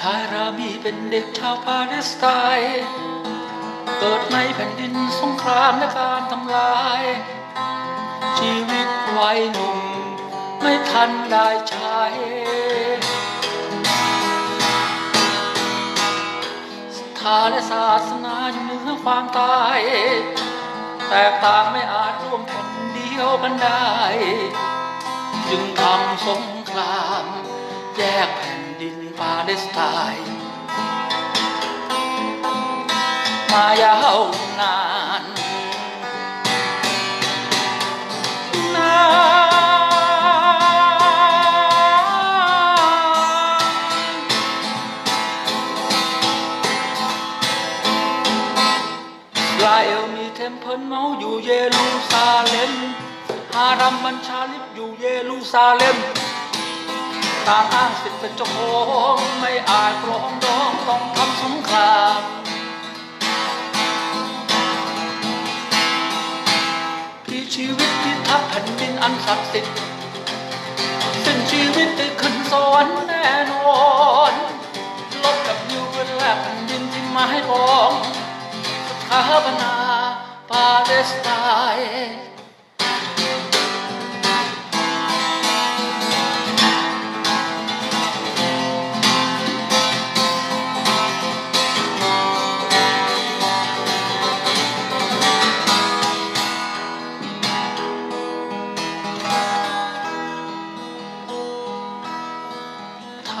ชายรามีเป็นเด็กชาวปาเลสไตน์เกิดในแผ่นดินสงครามและการทำลาย ชีวิตวัยหนุ่ม ไม่ทันได้ใช้ศรัทธาและศาสนาอยู่เหนือความตาย แตกต่างไม่อาจร่วมแผ่นเดียวกันได้ จึงทำสงคราม แยกแผ่นดิน ปาเลสไตน์มายาวนานนานอิสราเอลมีเทมเพิลเมาอยู่เยรูซาเล็มฮารัมบัญชาลิบอยู่เยรูซาเล็ม ตางอ้างสิทธิ์เป็นเจ้าของไม่อาจปรองดองต้องทำสงครามพี่ชีวิตที่ทับแผ่นดินอันศักดิ์สิทธิ์สิ้นชีวิตได้ขึ้นสวรรค์แน่นอนลบกับยูเป็นแลกแผ่นดินที่มาให้ปองสถาปนาปาเลสไตน์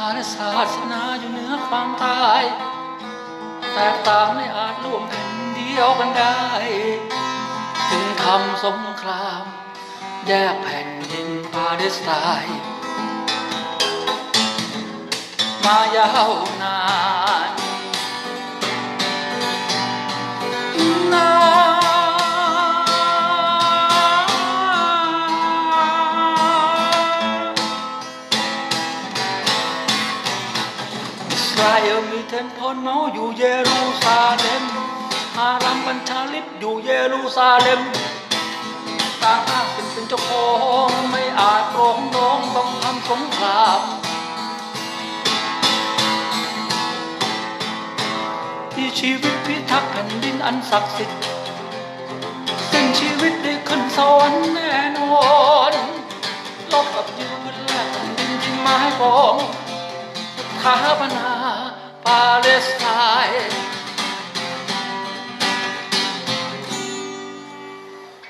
ฐานศาสนาอยู่เหนือความตาย แตกต่างไม่อาจร่วมแผ่นเดียวกันได้ จึงทำสงคราม แยกแผ่นดินปาเลสไตน์มายาวนาน ราเอลมีเทมเพลเมาอยู่เยรูซาเล็มฮารัมบัญชาลิบอยู่เยรูซาเล็มต่างอ้าเป็นเป็นเจ้าของไม่อาจปรองดองต้องทำสงครามที่ชีวิตพิทักษ์แผ่นดินอันศักดิ์สิทธิ์สิ้นชีวิตได้ขึ้นสวรรค์แน่นอนลบกับยืนแลกแผ่นดินที่ไม้ปองสถาปนา ปาเลสไตน์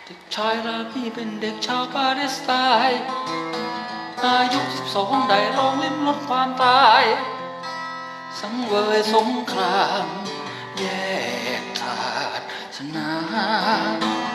เด็กชายรามีเป็นเด็กชาวปาเลสไตน์อายุสิบสองได้ลองลิ้มรสความตาย สังเวยสงคราม แยกศาสนาม